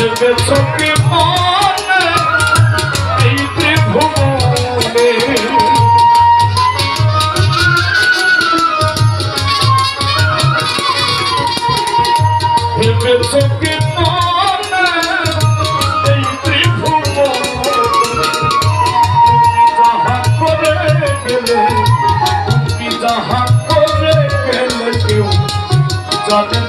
আসবে চোখে মনে, এই ত্রিভুবনে ভেবে চোখে মনে, এই ত্রিভুবনে যাহা করে গেলে, যাহা করে গেলে কেউ জানে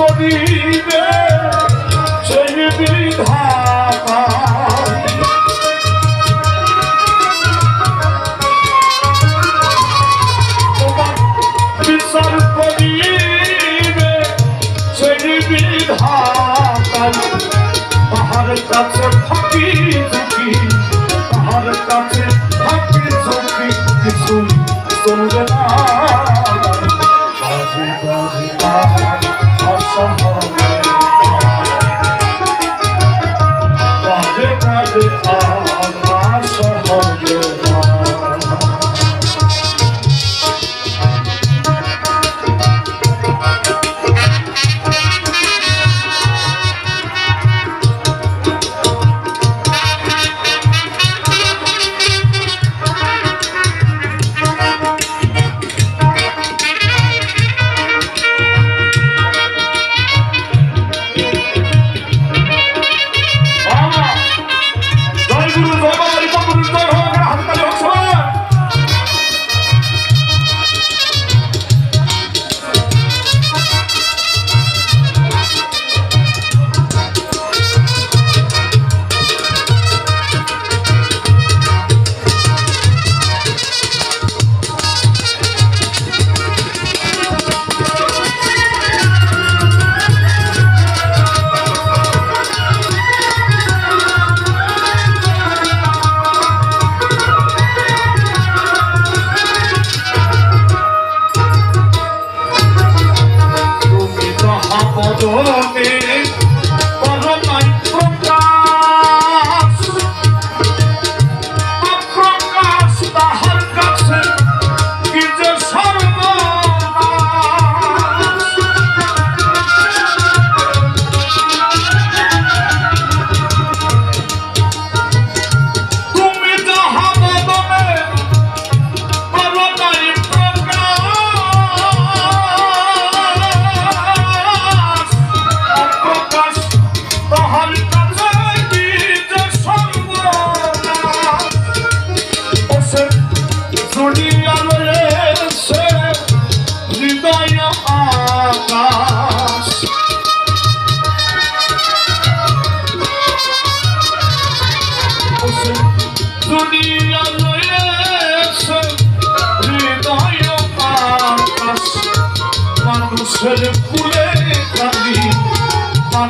করিবে।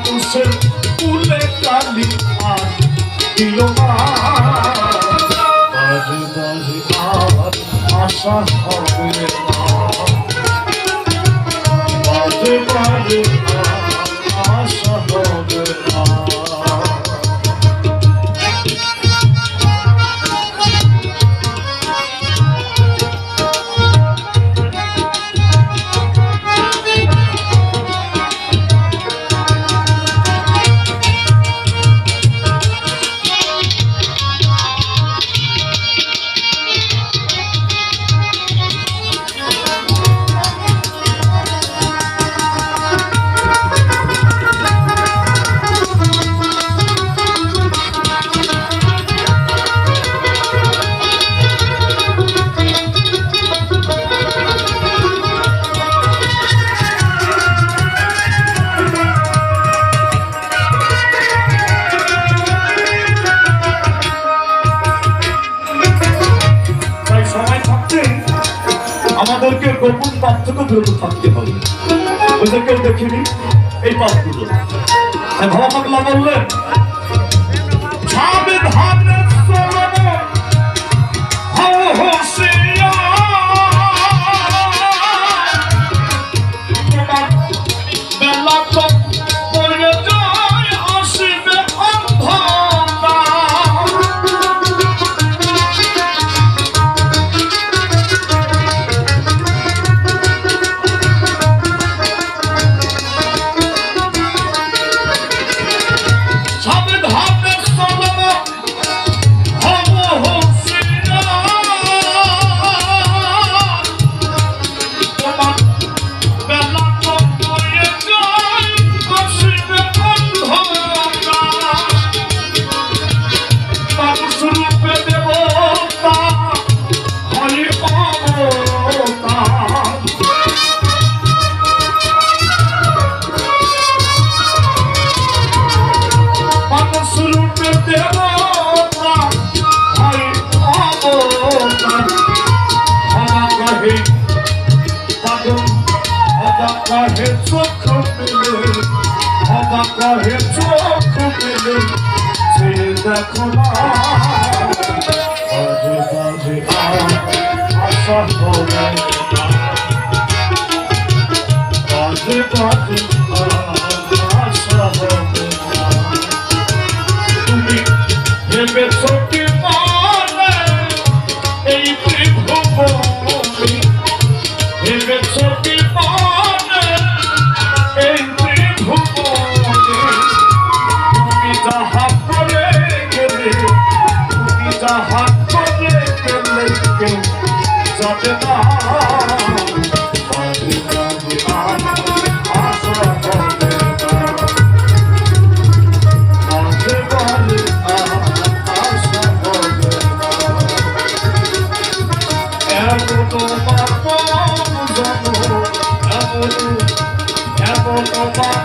মানুষের কুলে কালি আর দিল আশা হবে না। আমাদেরকে গোপন পার্থক্য থেকে থাকতে হবে। ওদেরকেও দেখিনি এই পাপগুলো। হ্যাঁ, ভবাপাগলা বললেন ধামে ধামে come on. Oh,